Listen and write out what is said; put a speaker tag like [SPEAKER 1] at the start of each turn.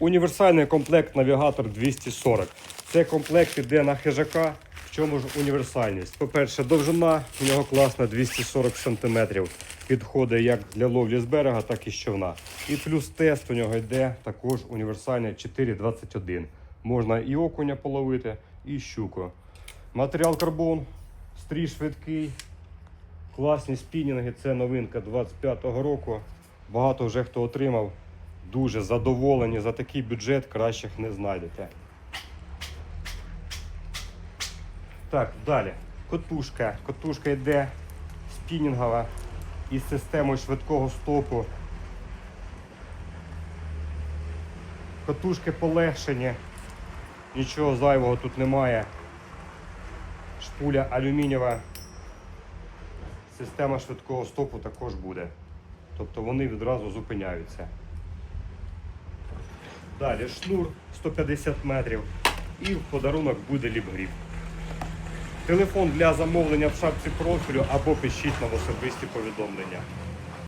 [SPEAKER 1] Універсальний комплект навігатор 240. Це комплект іде на хижака. В чому ж універсальність? По-перше, довжина у нього класна 240 см. Підходить як для ловлі з берега, так і з човна. І плюс тест у нього йде також універсальний 4,21. Можна і окуня половити, і щуку. Матеріал карбон, стрій швидкий, класні спінінги. Це новинка 25-го року. Багато вже хто отримав. Дуже задоволені за такий бюджет, кращих не знайдете. Так, далі. Котушка. Котушка йде спінінгова із системою швидкого стопу. Котушки полегшені. Нічого зайвого тут немає. Шпуля алюмінієва. Система швидкого стопу також буде. Тобто вони відразу зупиняються. Далі шнур 150 метрів і в подарунок буде ліпгріп. Телефон для замовлення в шапці профілю або пишіть нам особисті повідомлення.